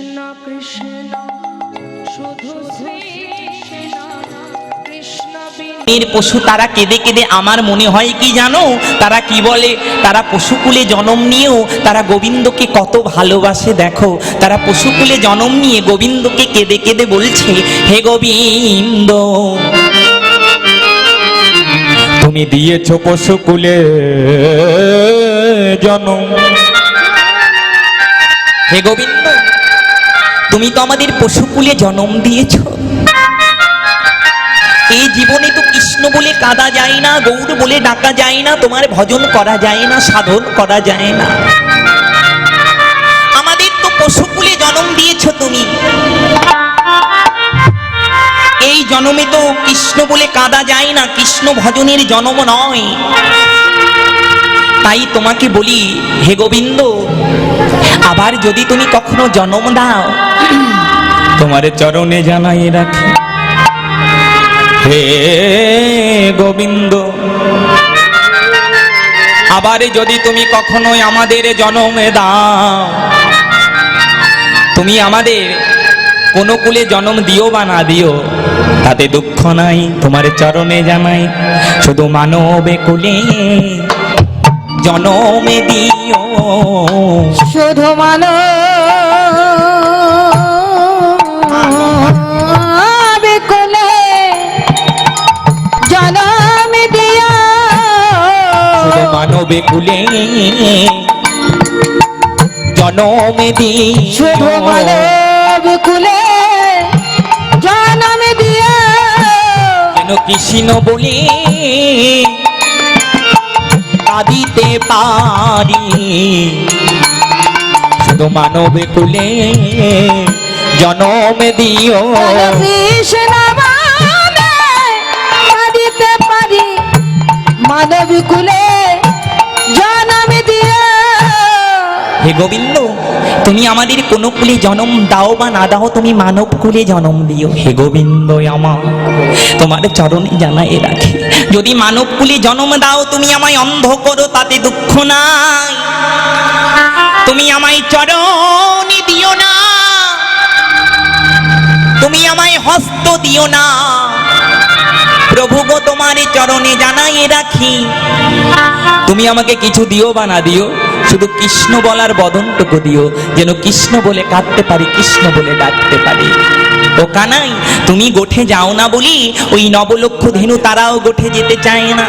কৃষ্ণ কৃষ্ণ শুধু শ্রী কৃষ্ণ কৃষ্ণ বিনা এর পশু তারা কেঁদে কেঁদে আমার মনে হয় কি জানো? তারা কি বলে? তারা পশুকুলে জন্ম নিয়েও তারা গোবিন্দকে কত ভালোবাসে দেখো। তারা পশুকুলে জন্ম নিয়ে গোবিন্দকে কেঁদে কেঁদে বলছে হে গোবিন্দ তুমি দিয়েছ পশুকুলে জন্ম। হে গোবিন্দ তুমি তো আমাদের পশুকুলে জন্ম দিয়েছ। এই জীবনে তো কৃষ্ণ বলে কাঁদা যায় না, গৌর বলে ডাকা যায় না, তোমার ভজন করা যায় না, সাধন করা যায় না। আমাদের তো পশুকুলে জন্ম দিয়েছ তুমি। এই জন্মে তো কৃষ্ণ বলে কাঁদা যায় না, কৃষ্ণ ভজনের জন্ম নয়। তাই তোমাকে বলি, হে গোবিন্দ, আবার যদি তুমি কখনো জন্ম দাও তোমার চরণে জানাই রাখি। হে গোবিন্দ, আবার যদি তুমি কখনোই আমাদের জন্মে দাও, তুমি আমাদের কোনো কুলে জন্ম দিও বা না দিও, তাতে দুঃখ নাই, তোমার চরণে জানাই, শুধু মানবে কুলে জনমে দিও। শুধু মানো মানবে কুলে জনমে বিকুলে জনম যেন কৃষ্ণ বলে কাঁদিতে পারি। শুধু মানবে কুলে জনম দিও। কৃষ্ণ মানে পারি। মানব কুলে হে গোবিন্দ, তুমি আমাদের কোন কুলে জন্ম দাও বা না দাও, তুমি মানব কুলে জন্ম দিও। হে গোবিন্দ আমার, তোমার চরণে জানাই রাখি। যদি মানব কুলে জন্ম দাও, তুমি আমায় অন্ধ করো, তাতে দুঃখ নাই। তুমি আমায় চরণে দিও না। তুমি আমায় হস্ত দিও না। প্রভু গো তোমার চরণে জানাই রাখি। তুমি আমাকে কিছু দিও বা না দিও, শুধু কৃষ্ণ বলার বদনটুকু দিও, যেন কৃষ্ণ বলে কাঁদতে পারি, কৃষ্ণ বলে ডাকতে পারি। ও কানাই, তুমি গোঠে যাও না বলি, ওই নবলক্ষ ধেনু তারাও গোঠে যেতে চায় না।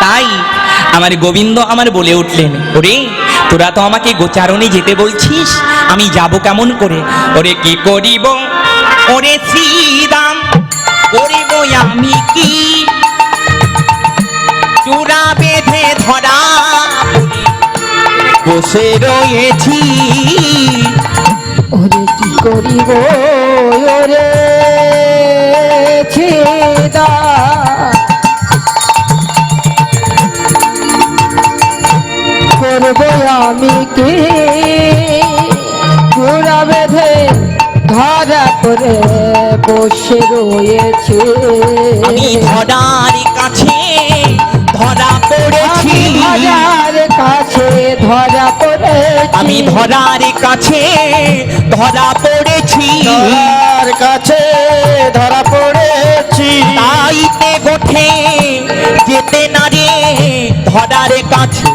তাই আমার গোবিন্দ আমার বলে উঠলেন, ওরে, তোরা তো আমাকে গোচারণে যেতে বলছিস, আমি যাব কেমন করে? ওরে কি করিব? ওরে শ্রীরাম আমি কি চূড়া বেঁধে ধরা বসে রয়েছি। ওরে কি করিব? ওরে ছেদা করব আমি কে? করে বসে রয়েছে। আমি ধরার কাছে ধরা পড়েছি। ধরার কাছে ধরা পড়ে আমি ধরার কাছে ধরা পড়েছি। তার কাছে ধরা পড়েছি। তাইতে গোঠে যেতে না রে ধরার কাছে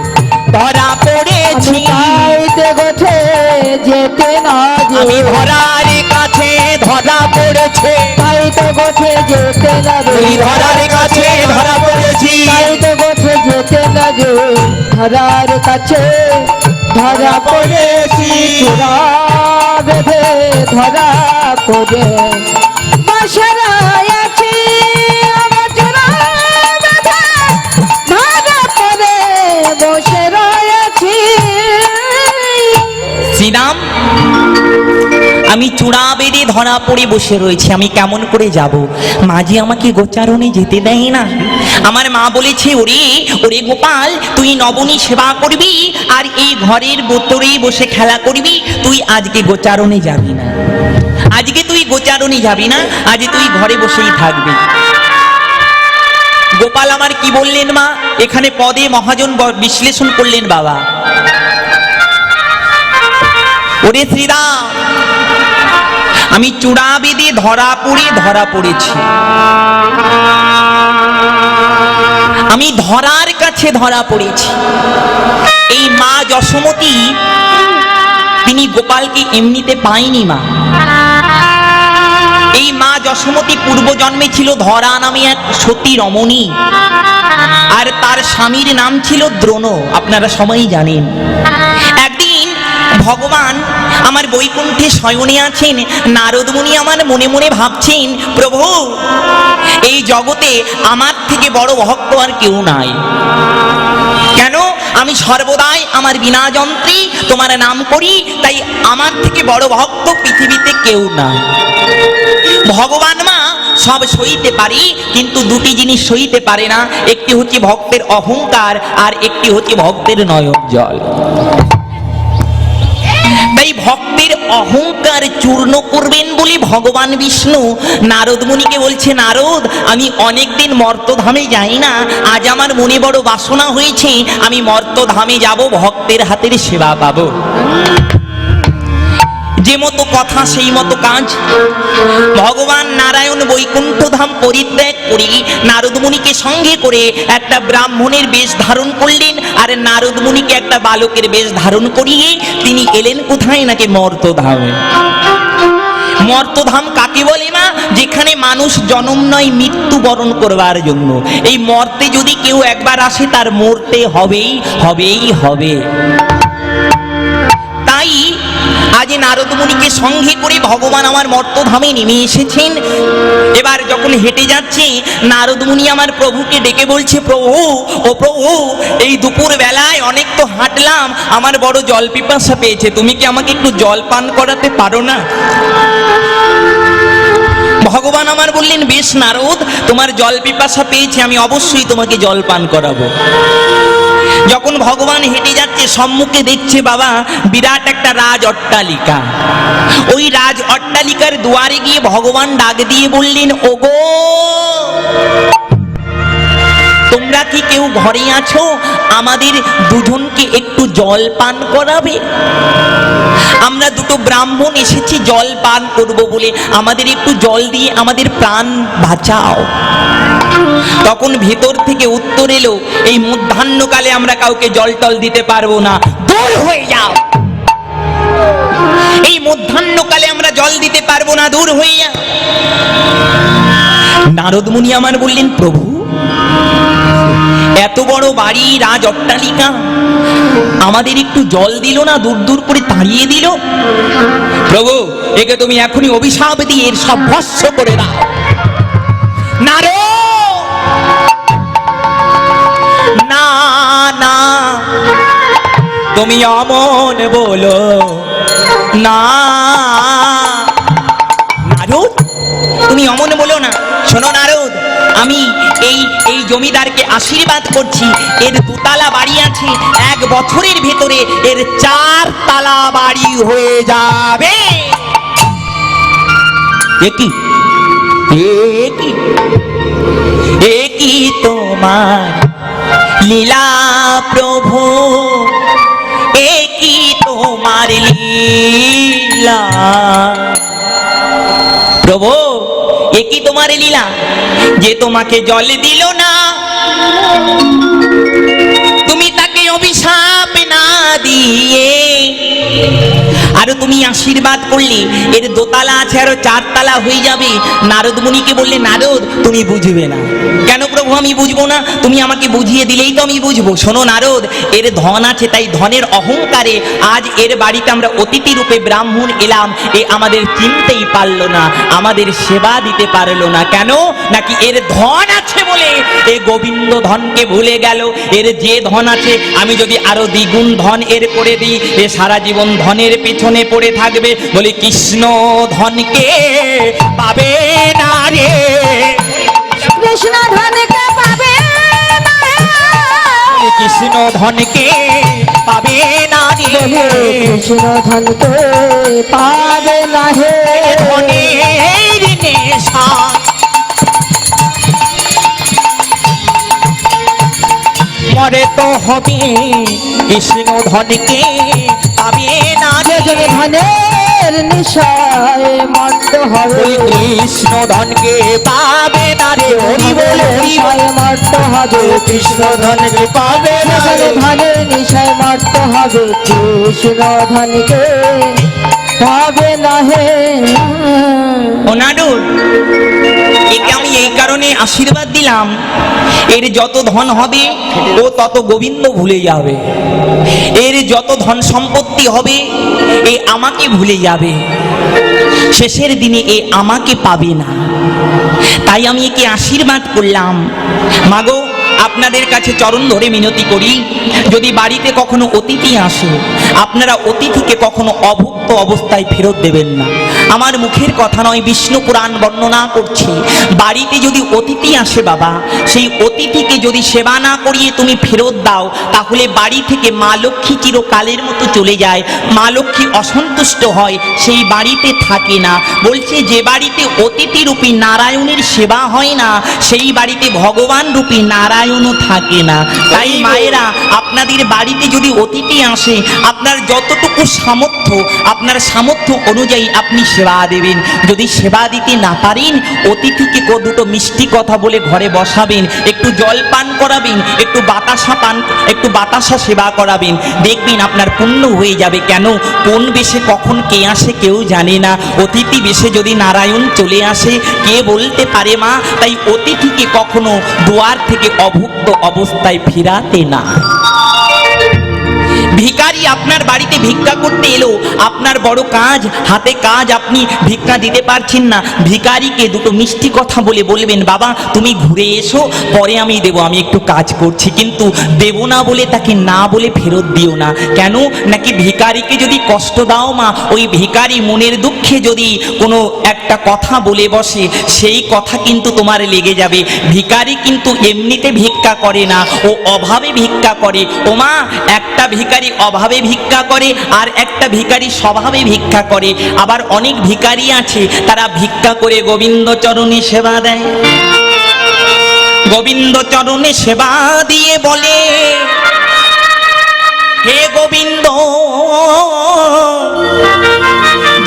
ধরা পড়েছি। গাইতে গোঠে যেতে না আমি ধরার ধরা পড়েছে। তাই তো গোছে যেতে রে ওই ধরার কাছে ধরা পড়েছি। তো গোছে যেতে যে ধরার কাছে ধরা পড়েছি। চূড়া বেঁধে ধরা পড়ে বসরায় আমি চূড়া বেঁধে ধরা পড়ে বসে রয়েছি, আমি কেমন করে যাব? মাঝি আমাকে গোচারণে যেতে দেয় না। আমার মা বলেছে, ওরে ওরে গোপাল, তুই নবনী সেবা করবি আর এই ঘরের বোতরেই বসে খেলা করবি। তুই আজকে গোচারণে যাবি না। আজকে তুই গোচারণে যাবি না, আজ তুই ঘরে বসেই থাকবি। গোপাল আমার কি বললেন মা? এখানে পদে মহাজন বিশ্লেষণ করলেন বাবা। ওরে শ্রীরাম আমি চূড়া বেঁধে ধরা পড়ে, ধরা পড়েছি। আমি ধরার কাছে ধরা পড়েছি। এই মা যশোমতী, তিনি গোপালকে এমনিতে পায়নি মা। এই মা যশোমতী পূর্বজন্মে ছিল ধরা নামে এক সতী রমণী। আর তার স্বামীর নাম ছিল দ্রোণ, আপনারা সবাই জানেন। একদিন ভগবান আমার বৈকুণ্ঠে শয়নে আছেন নারদমুনি আমার মনে মনে ভাবছেন, প্রভু, এই জগতে আমার থেকে বড় ভক্ত আর কেউ নাই। কেন? আমি সর্বদাই আমার বিনা যন্ত্রী তোমার নাম করি, তাই আমার থেকে বড় ভক্ত পৃথিবীতে কেউ নাই। ভগবান মা, সব সইতে পারি, কিন্তু দুটি জিনিস সইতে পারে না, একটি হচ্ছে ভক্তের অহংকার আর একটি হচ্ছে ভক্তের নয়ন জল তাই ভক্তের অহংকার চূর্ণ করবেন বলে ভগবান বিষ্ণু। নারদ মুনিকে বলছে, নারদ, আমি অনেকদিন মর্তধামে যাই না। আজ আমার মনে বড় বাসনা হয়েছে, আমি মর্তধামে যাব, ভক্তের হাতের সেবা পাবো। যে মতো কথা, সেই মতো কাজ। ভগবান নারায়ণ বৈকুণ্ঠ ধাম পরিত্যাগ করে, নারদ মুনিকে সঙ্গে করে একটা ব্রাহ্মণের বেশ ধারণ করলেন, আর নারদ মুনিকে একটা বালকের বেশ ধারণ করিয়ে তিনি এলেন কোথায় নাকি মর্তধামে? মর্তধাম কাকে বলে না যেখানে মানুষ জনম নয়, মৃত্যু বরণ করবার জন্য। এই মর্তে যদি কেউ একবার আসে, তার মরতে হবেই হবেই, হবে। আজ নারদ মুনিকে সঙ্গে করে ভগবান আমার মর্তধামে নেমে এসেছেন। এবার যখন হেঁটে যাচ্ছে নারদ মুনি আমার প্রভুকে ডেকে বলছে, প্রভু, ও প্রভু, এই দুপুর বেলায় অনেক তো হাঁটলাম, আমার বড় জল পিপাসা পেয়েছে, তুমি কি আমাকে একটু জল পান করাতে পারো না? ভগবান আমার বললেন, বেশ নারদ, তোমার জল পিপাসা পেয়েছে, আমি অবশ্যই তোমাকে জল পান করাবো। যখন ভগবান হেঁটে যাচ্ছে, সম্মুখে দেখছে বাবা, বিরাট একটা রাজ অট্টালিকা। ওই রাজ অট্টালিকার দুয়ারে গিয়ে ভগবান ডাক দিয়ে বললেন, ওগো, তোমরা কি কেউ ঘরে আছো? আমাদের দুজনকে একটু জল পান করাবে? আমরা দুটো ব্রাহ্মণ এসেছি, জল পান করব বলে। আমাদের একটু জল দিয়ে আমাদের প্রাণ বাঁচাও। তখন ভেতর থেকে উত্তর এলো, এই মধ্যাহ্নকালে আমরা কাউকে জল টল দিতে পারব না। দূর হয়ে যাও। এই মধ্যাহ্নকালে আমরা জল দিতে পারব না, দূর হয়ে যাও। নারদ মুনি আমার বললেন, প্রভু, এত বড় বাড়ি রাজ অট্টালিকা আমাদের একটু জল দিল না, দূর দূর করে তাড়িয়ে দিল? প্রভু, একে তুমি এখনই অভিশাপ দিয়ে এর সব ভস্য করে দাও। নারদ তুমি অমন বলো। না। নারদ, তুমি অমন বলো না। শোনো নারদ, আমি এই এই জমিদারকে আশীর্বাদ করছি। এর দুতলা বাড়ি আছে, এক বছরের ভেতরে এর চার তালা বাড়ি হয়ে যাবে। এ কি? এ কি তোমার লীলা প্রভু? কি তোমার লীলা। প্রভু, এ কি তোমার লীলা যে তোমাকে জল দিল না? তুমি তাকে অভিশাপ না দিয়ে আর তুমি আশীর্বাদ করলে, এর দোতলা আছে আরও চারতলা হয়ে যাবে। নারদ মুনিকে বললে, নারদ, তুমি বুঝবে না। কেন প্রভু আমি বুঝব না। তুমি আমাকে বুঝিয়ে দিলেই তো আমি বুঝব। শোনো নারদ, এর ধন আছে, তাই ধনের অহংকারে আজ এর বাড়িতে আমরা অতিথি রূপে ব্রাহ্মণ এলাম। এ আমাদের চিনতেই পারল না, আমাদের সেবা দিতে পারল না। কেন? নাকি এর ধন আছে বলে এ গোবিন্দ ধনকে ভুলে গেল? এর যে ধন আছে, আমি যদি আরও দ্বিগুণ ধন এর করে দিই, এ সারা জীবন ধনের পেছনে পড়ে থাকবে। বলি কৃষ্ণ ধনকে পাবে না। কৃষ্ণ ধনকে পাবে না রে কৃষ্ণ ধনকে পাবে না হে। ধনের নেশা। মরে তো হবে কৃষ্ণ ধনকে পাবে না রে সেখানে ধানের নিশায় মত্ত হবে কৃষ্ণ ধনকে পাবে না রে হরি বল। নিশায় মত্ত হবে কৃষ্ণ ধনকে পাবে না রে। ধানের নিশায় মত্ত হবে কৃষ্ণ ধনকে পাবে না হে ও নাডুর একে আমি এই কারণে আশীর্বাদ দিলাম। এর যত ধন হবে, ও তত গোবিন্দ ভুলে যাবে। এর যত ধন সম্পত্তি হবে, এ আমাকে ভুলে যাবে। শেষের দিনে এ আমাকে পাবে না। তাই আমি একে আশীর্বাদ করলাম। মাগো, আপনাদের কাছে চরণ ধরে মিনতি করি। যদি বাড়িতে কখনো অতিথি আসে আপনারা অতিথিকে কখনো অভুক্ত অবস্থায় ফেরত দেবেন না। আমার মুখের কথা নয় বিষ্ণু পুরাণ বর্ণনা করছে বাড়িতে যদি অতিথি আসে বাবা সেই অতিথিকে যদি সেবা না করিয়ে তুমি ফেরত দাও তাহলে বাড়ি থেকে মা লক্ষ্মী চিরকালের মতো চলে যায়। মা লক্ষ্মী অসন্তুষ্ট হয় সেই বাড়িতে থাকে না। বলছে যে বাড়িতে অতিথি রূপী নারায়ণের সেবা হয় না সেই বাড়িতে ভগবান রূপী নারায়ণও থাকে না। তাই মায়েরা আপনাদের বাড়িতে যদি অতিথি আসে, আপনার যতটুকু সামর্থ্য, আপনার সামর্থ্য অনুযায়ী আপনি সেবা দেবেন। যদি সেবা দিতে না পারেন, অতিথিকে দুটো মিষ্টি কথা বলে ঘরে বসাবেন, একটু জল পান করাবেন, একটু বাতাসা পান, একটু বাতাসা সেবা করাবেন। দেখবেন আপনার পুণ্য হয়ে যাবে। কেন? কোন বেশে কখন কে আসে কেউ জানে না। অতিথি বেশে যদি নারায়ণ চলে আসে, কে বলতে পারে মা? তাই অতিথিকে কখনো দুয়ার থেকে অভুক্ত অবস্থায় ফিরাতে না। ভিখারি আপনার বাড়িতে ভিক্ষা করতে এলো। আপনার বড় কাজ, হাতে কাজ আপনি ভিক্ষা দিতে পারছেন না। ভিকারিকে দুটো মিষ্টি কথা বলে বলবেন, বাবা, তুমি ঘুরে এসো, পরে আমি দেব, আমি একটু কাজ করছি। কিন্তু দেব না বলে তাকে না বলে ফেরত দিও না। কেন? নাকি ভিকারিকে যদি কষ্ট দাও মা, ওই ভিকারি মনের দুঃখে যদি কোনো একটা কথা বলে বসে, সেই কথা কিন্তু তোমার লেগে যাবে। ভিকারি কিন্তু এমনিতে ভিক্ষা করে না, ও অভাবে ভিক্ষা করে। ও মা একটা ভিখারি অভাবে ভিক্ষা করে, আর একটা ভিখারি স্বভাবে ভিক্ষা করে। আবার অনেক ভিখারি আছে, তারা ভিক্ষা করে গোবিন্দ চরণে সেবা দেয়। গোবিন্দ চরণে সেবা দিয়ে বলে, হে গোবিন্দ,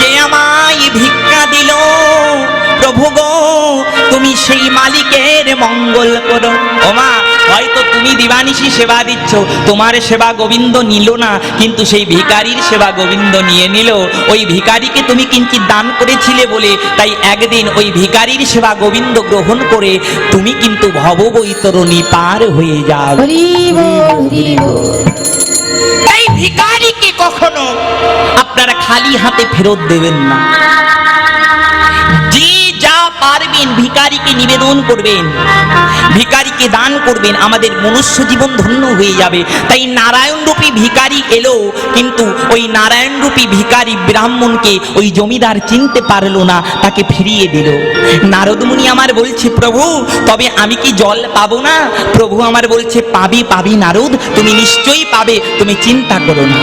যে আমায় ভিক্ষা দিল প্রভু গো তুমি সেই মালিকের মঙ্গল করো। ওমা হয়তো তুমি দিবানিশি সেবা দিচ্ছ তোমার সেবা গোবিন্দ নিল না কিন্তু সেই ভিকারির সেবা গোবিন্দ নিয়ে নিল। ওই ভিকারিকে তুমি কিঞ্চিত দান করেছিলে বলে তাই একদিন ওই ভিকারির সেবা গোবিন্দ গ্রহণ করে তুমি কিন্তু ভববৈতরণী পার হয়ে যাও। তাই ভিখারিকে কখনো আপনারা খালি হাতে ফেরত দেবেন না। যে যা পারবেন ভিখারিকে নিবেদন করবেন ভিখারিকে দান করবেন, আমাদের মনুষ্য জীবন ধন্য হয়ে যাবে। তাই নারায়ণ রূপী ভিখারি এলো, কিন্তু ওই নারায়ণ রূপী ভিখারি ব্রাহ্মণকে ওই জমিদার চিনতে পারল না, তাকে ফিরিয়ে দিল। নারদমুনি আমার বলছে, প্রভু, তবে আমি কি জল পাবো না? প্রভু আমার বলছে, পাবি পাবি নারদ, তুমি নিশ্চয়ই পাবে, তুমি চিন্তা করো না।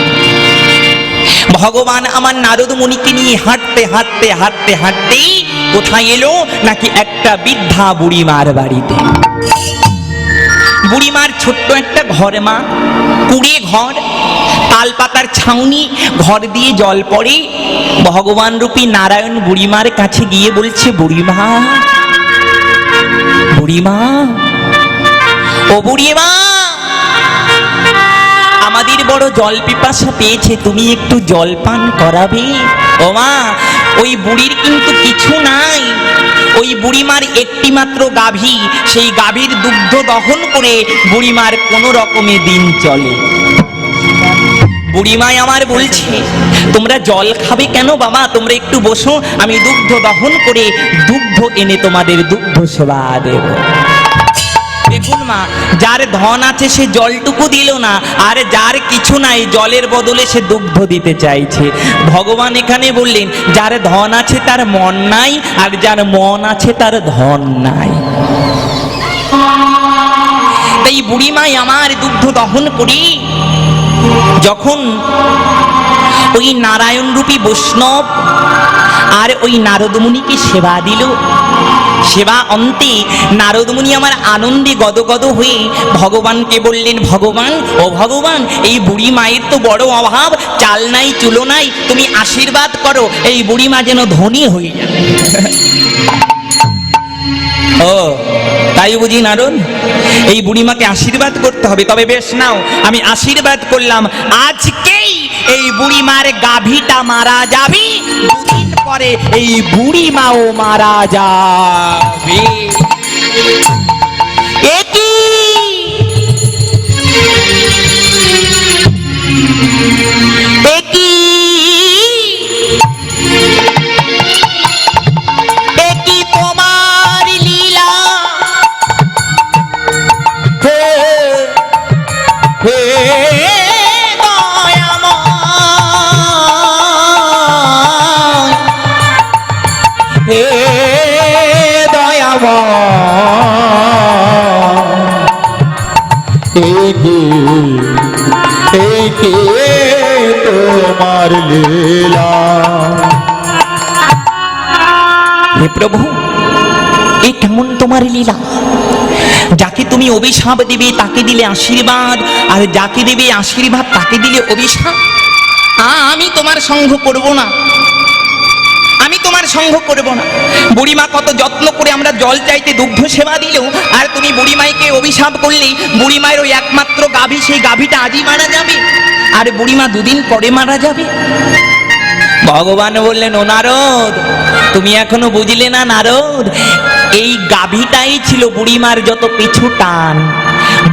ভগবান আমার নারদ মুনিকে নিয়ে হাঁটতে হাঁটতে হাঁটতে, হাঁটতেই কোথায় এলো? নাকি একটা বৃদ্ধা বুড়িমার বাড়িতে। বুড়িমার ছোট্ট একটা ঘর মা, কুড়ে ঘর তাল পাতার ছাউনি, ঘর দিয়ে জল পড়ে। ভগবান রূপী নারায়ণ বুড়িমার কাছে গিয়ে বলছে, বুড়িমা বুড়িমা, ও বুড়িমা আমাদের বড় জল পিপাসা পেয়েছে, তুমি একটু জল পান করাবে। ও মা, ওই বুড়ির কিন্তু কিছু নাই। ওই বুড়িমার একটি মাত্র গাভী, সেই গাভীর দুগ্ধ দহন করে বুড়িমার কোনো রকমে দিন চলে। বুড়িমাই আমার বলছে, তোমরা জল খাবে কেন বাবা? তোমরা একটু বসো, আমি দুগ্ধ দহন করে দুগ্ধ এনে তোমাদের দুগ্ধ সেবা দেব। দেখুন মা যার ধন আছে সে জলটুকু দিল না, আর যার কিছু নাই জলের বদলে সে দুগ্ধ দিতে চাইছে। ভগবান এখানে বললেন, যার ধন আছে তার মন নাই, আর যার মন আছে তার ধন নাই। তাই বুড়িমাই আমার দুগ্ধ দহন করি। যখন ওই নারায়ণ রূপী বৈষ্ণব আর ওই নারদমুনিকে সেবা দিল সেবা অন্তে নারদমুনি আমার আনন্দে গদগদ হয়ে ভগবানকে বললেন, ভগবান, ও ভগবান, এই বুড়ি মায়ের তো বড় অভাব, চাল নাই, চুলো নাই, তুমি আশীর্বাদ করো, এই বুড়িমা যেন ধনী হয়ে যায়। ও, তাই বুঝি নারদ, এই বুড়িমাকে আশীর্বাদ করতে হবে। তবে বেশ নাও, আমি আশীর্বাদ করলাম, আজকেই এই বুড়ি মার গাভীটা মারা যাবি। দুদিন পরে এই বুড়ি মাও মারা যাবে। তোমার লীলা। হে প্রভু, এ কেমন তোমার লীলা? যাকে তুমি অভিশাপ দিবে, তাকে দিলে আশীর্বাদ, আর যাকে দেবে আশীর্বাদ, তাকে দিলে অভিশাপ। আমি তোমার সঙ্গ করব না। আমি তোমার সঙ্গ করব না। বুড়িমা কত যত্ন করে আমরা জল চাইতে দুগ্ধ সেবা দিলেও, আর তুমি বুড়িমাইকে অভিশাপ করলেই বুড়িমায়ের ওই একমাত্র গাভী, সেই গাভীটা আজই মারা যাবে। আর বুড়িমা দুদিন পরে মারা যাবে। ভগবান বললেন, ও নারদ, তুমি এখনও বুঝলে না নারদ? এই গাভীটাই ছিল বুড়িমার যত পিছু টান।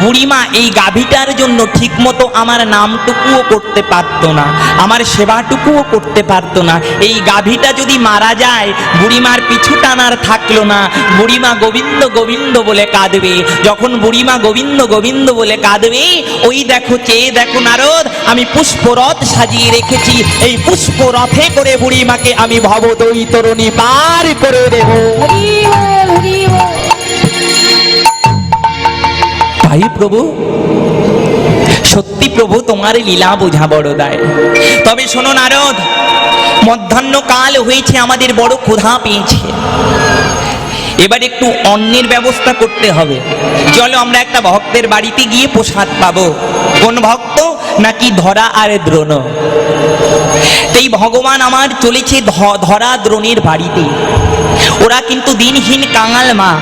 বুড়িমা, এই গাভীটার জন্য ঠিকমতো আমার নামটুকুও করতে পারতো না, আমার সেবাটুকুও করতে পারতো না। এই গাভীটা যদি মারা যায়, বুড়িমার পিছু টানার থাকল না। বুড়িমা গোবিন্দ গোবিন্দ বলে কাঁদবে। যখন বুড়িমা গোবিন্দ গোবিন্দ বলে কাঁদবে, ওই দেখো, চেয়ে দেখো নারদ, আমি পুষ্পরথ সাজিয়ে রেখেছি। এই পুষ্পরথে করে বুড়িমাকে আমি ভবদৈ তরুণী পার করে দেব। প্রভু? সত্যি প্রভু তোমার লীলা বোঝা বড় দায়। তবে শোনো নারদ মধ্যাহ্ন কাল হয়েছে, আমাদের বড় ক্ষুধা পেয়েছে। এবার একটু অন্নের ব্যবস্থা করতে হবে। চলো আমরা একটা ভক্তের বাড়িতে গিয়ে প্রসাদ পাবো। কোন ভক্ত? নাকি ধরা আর দ্রোণ? এই ভগবান আমার চলেছে ধরা দ্রোণের বাড়িতে। ওরা কিন্তু দিনহীন কাঙাল মা।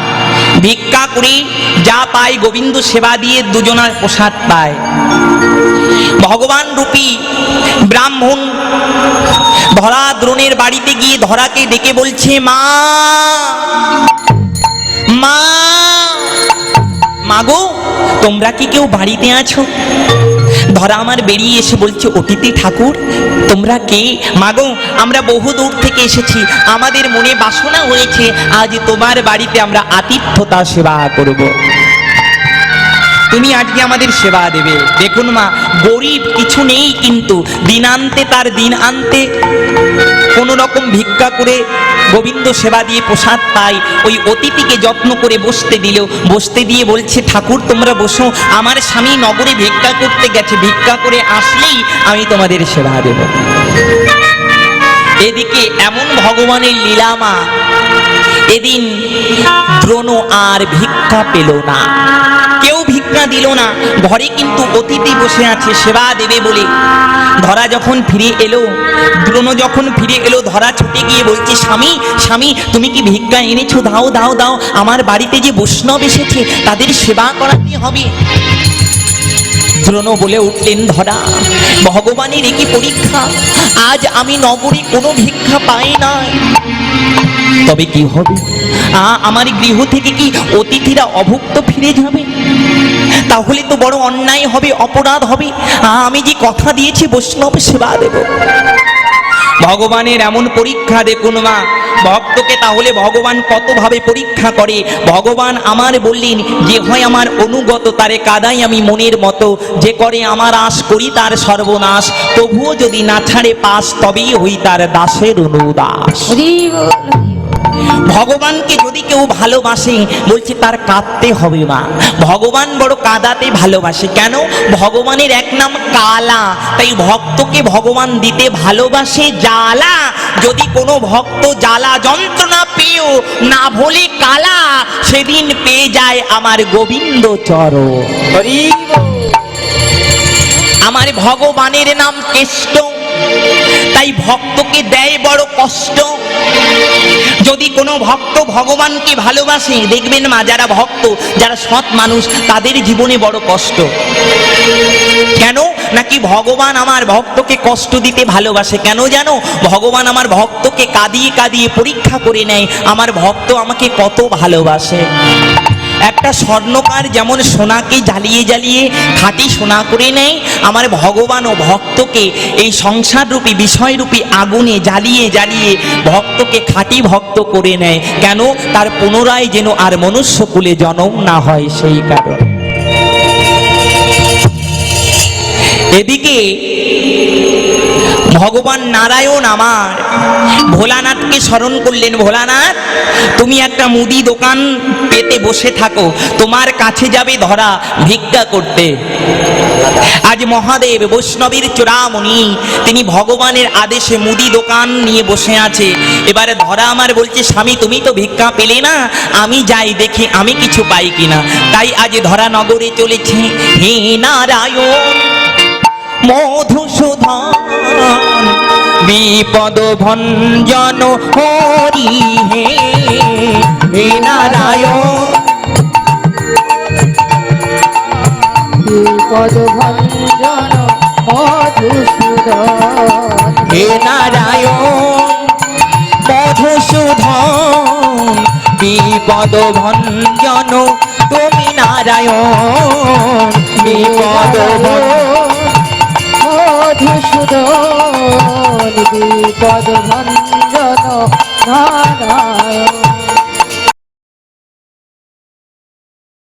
ভিক্ষা করি, যা পায় গোবিন্দ সেবা দিয়ে দুজনার প্রসাদ পায় ভগবান রূপী ব্রাহ্মণ ধরা দ্রোণের বাড়িতে গিয়ে ধরাকে ডেকে বলছে, মা মা মাগো, তোমরা কি কেউ বাড়িতে আছো? ধরা আমার বেরিয়ে এসে বলছে, অতিথি ঠাকুর, তোমরা কে? মাগো, আমরা বহু দূর থেকে এসেছি। আমাদের মনে বাসনা হয়েছে, আজ তোমার বাড়িতে আমরা আতিথ্যতা সেবা করব। তুমি আজকে আমাদের সেবা দেবে। দেখুন মা, গরিব কিছু নেই কিন্তু দিনান্তে তার দিন আনতে। কোন রকম ভিক্ষা করে গোবিন্দ সেবা দিয়ে প্রসাদ পাই ওই অতিথিকে যত্ন করে বসতে দিল বসতে দিয়ে বলছে, ঠাকুর, তোমরা বসো। আমার স্বামী নগরে ভিক্ষা করতে গেছে। ভিক্ষা করে আসলেই আমি তোমাদের সেবা দেব। এদিকে এমন ভগবানের লীলামা এদিন দ্রোণ আর ভিক্ষা পেল না। কেউ ভিক্ষা দিল না। ঘরে কিন্তু অতিথি বসে আছে, সেবা দেবে বলে। ধরা যখন ফিরে এলো, দ্রোণ যখন ফিরে এলো, ধরা ছুটে গিয়ে বলছে, স্বামী স্বামী, তুমি কি ভিক্ষা এনেছো? দাও দাও দাও। আমার বাড়িতে যে বৈষ্ণব এসেছে, তাদের সেবা করাতে হবে। দ্রোণ বলে উঠলেন, ধরা, ভগবানের একই পরীক্ষা। আজ আমি নগরে কোনো ভিক্ষা পাই নাই। তবে কি হবে? আমার গৃহ থেকে কি অতিথিরা অভুক্ত ফিরে যাবে? তাহলে তো বড় অন্যায় হবে অপরাধ হবে। আমি যে কথা দিয়েছি বৈষ্ণব সেবা দেব। ভগবানের এমন পরীক্ষা দেখুন মা। ভক্তকে তাহলে ভগবান কতভাবে পরীক্ষা করে? ভগবান আমার বললেন যে হয় আমার অনুগত তারে কাদাই আমি মনের মতো। যে করে আমার আশ করি তার সর্বনাশ। তবুও যদি না ছাড়ে পাস তবেই হই তার দাসের অনুদাস। ভগবানকে যদি কেউ ভালোবাসে বলছে তার কাঁদতে হবে মা। ভগবান বড় কাঁদাতে ভালোবাসে। কেন? ভগবানের এক নাম কালা। তাই ভক্তকে ভগবান দিতে ভালোবাসে জ্বালা। যদি কোনো ভক্ত জ্বালা যন্ত্রণা পেয়েও না ভোলে কালা সেদিন পেয়ে যায় আমার গোবিন্দ বল। আমার ভগবানের নাম কেষ্ট। তাই ভক্তকে দেয় বড় কষ্ট। যদি কোনো ভক্ত ভগবানকে ভালোবাসে, দেখবেন মা, যারা ভক্ত, যারা সৎ মানুষ, তাদের জীবনে বড় কষ্ট। কেন? নাকি ভগবান আমার ভক্তকে কষ্ট দিতে ভালোবাসে? কেন জানো? ভগবান আমার ভক্তকে কাঁদিয়ে কাঁদিয়ে পরীক্ষা করে নেয়, আমার ভক্ত আমাকে কত ভালোবাসে? একটা স্বর্ণকার যেমন সোনাকে জ্বালিয়ে জ্বালিয়ে খাঁটি সোনা করে নেয়, আমার ভগবান ও ভক্তকে এই সংসাররূপী, বিষয়রূপী আগুনে জ্বালিয়ে জ্বালিয়ে ভক্তকে খাঁটি ভক্ত করে নেয়। কেন? তার পুনরায় যেন আর মনুষ্যকুলে জনম না হয় সেই কারণে। এদিকে ভগবান নারায়ণ আমার ভোলানাথকে স্মরণ করলেন, ভোলানাথ, তুমি একটা মুদি দোকান পেতে বসে থাকো, তোমার কাছে যাবে ধরা ভিক্ষা করতে। আজ মহাদেব বৈষ্ণবীর চূড়ামণি, তিনি ভগবানের আদেশে মুদি দোকান নিয়ে বসে আছে। এবারে ধরা আমার বলছে, স্বামী, তুমি তো ভিক্ষা পেলে না, আমি যাই দেখি, আমি কিছু পাই কিনা? তাই আজ ধরা নগরে চলেছি। হে নারায়ণ! মধুসূদন বিপদ ভঞ্জন হরি হে হে নারায়ণ। বিপদ ভঞ্জন মধুসূদন। হে নারায়ণ মধুসূদন বিপদ ভঞ্জন তুমি নারায়ণ। বিপদ ভঞ্জন মধুসূদন বিপদ ভঞ্জন নারায়ণ